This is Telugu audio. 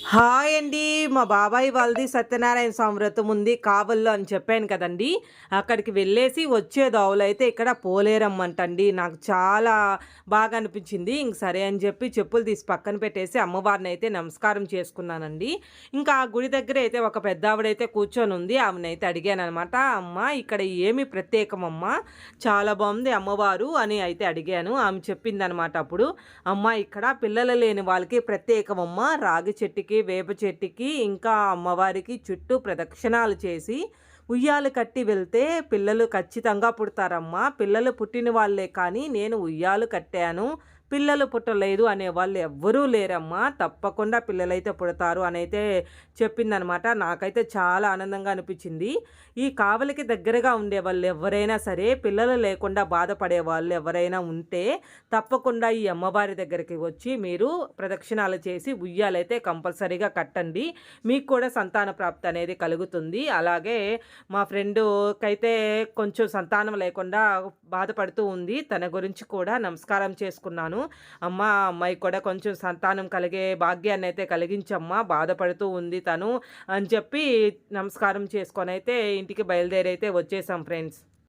హాయ్ అండి. మా బాబాయ్ వాళ్ళది సత్యనారాయణ స్వామి వ్రతం ఉంది కావల్లో అని చెప్పాను కదండి. అక్కడికి వెళ్ళేసి వచ్చే దోవలైతే ఇక్కడ పోలేరమ్మంటండి. నాకు చాలా బాగా అనిపించింది. ఇంక సరే అని చెప్పి చెప్పులు తీసి పక్కన పెట్టేసి అమ్మవారిని అయితే నమస్కారం చేసుకున్నానండి. ఇంకా ఆ గుడి దగ్గర అయితే ఒక పెద్ద ఆవిడైతే కూర్చొని ఉంది. ఆమెనైతే అడిగాను అనమాట అమ్మ ఇక్కడ ఏమి ప్రత్యేకమమ్మ చాలా బాగుంది అమ్మవారు అని అయితే అడిగాను. ఆమె చెప్పింది అనమాట అప్పుడు అమ్మ ఇక్కడ పిల్లలు లేని వాళ్ళకి ప్రత్యేకమమ్మ రాగి చెట్టుకి వేప చెట్టుకి ఇంకా అమ్మవారికి చుట్టూ ప్రదక్షిణాలు చేసి ఉయ్యాలు కట్టి వెళ్తే పిల్లలు ఖచ్చితంగా పుడతారమ్మా. పిల్లలు పుట్టిన వాళ్ళే కానీ నేను ఉయ్యాలు కట్టాను. పిల్లలు పుట్టలేదు అనే వాళ్ళు ఎవ్వరూ లేరమ్మా. తప్పకుండా పిల్లలైతే పుడతారు అని అయితే చెప్పిందనమాట. నాకైతే చాలా ఆనందంగా అనిపించింది. ఈ కావలికి దగ్గరగా ఉండే వాళ్ళు ఎవరైనా సరే పిల్లలు లేకుండా బాధపడే వాళ్ళు ఎవరైనా ఉంటే తప్పకుండా ఈ అమ్మవారి దగ్గరికి వచ్చి మీరు ప్రదక్షిణాలు చేసి ఉయ్యాలైతే కంపల్సరీగా కట్టండి. మీకు కూడా సంతాన ప్రాప్తి అనేది కలుగుతుంది. అలాగే మా ఫ్రెండుకైతే కొంచెం సంతానం లేకుండా బాధపడుతూ ఉంది. తన గురించి కూడా నమస్కారం చేసుకున్నాను. అమ్మ అమ్మాయి కూడా కొంచెం సంతానం కలిగే భాగ్యాన్ని అయితే కలిగించమ్మా బాధపడుతూ ఉంది తను అని చెప్పి నమస్కారం చేసుకొని అయితే ఇంటికి బయలుదేరి అయితే వచ్చేసాం ఫ్రెండ్స్.